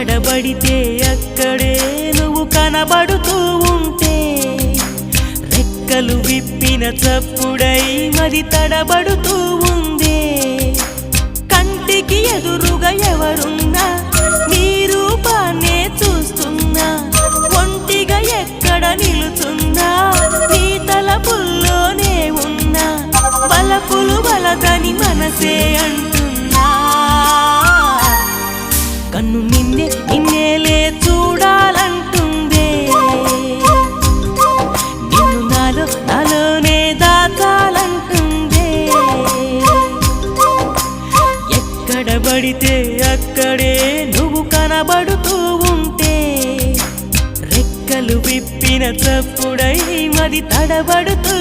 తడబడితే అక్కడే నువ్వు కనబడుతూ ఉంటే రెక్కలు విప్పిన చప్పుడై మరి తడబడుతూ ఉందే. కంటికి ఎదురుగా ఎవరున్నా నీ రూపాన్నే చూస్తున్నా ఒంటిగా ఎక్కడ నిలుతున్నా నీ తలపుల్లోనే ఉన్నా. బలపులు బలదని మనసే అంట కన్ను నిన్నే నిన్నేలే చూడాలంటుందే. నిన్ను నాలో నాలోనే దాచాలంటుందే. ఎక్కడ పడితే అక్కడే నువ్వు కనబడుతూ ఉంటే రెక్కలు విప్పిన చప్పుడై మది తడబడుతూ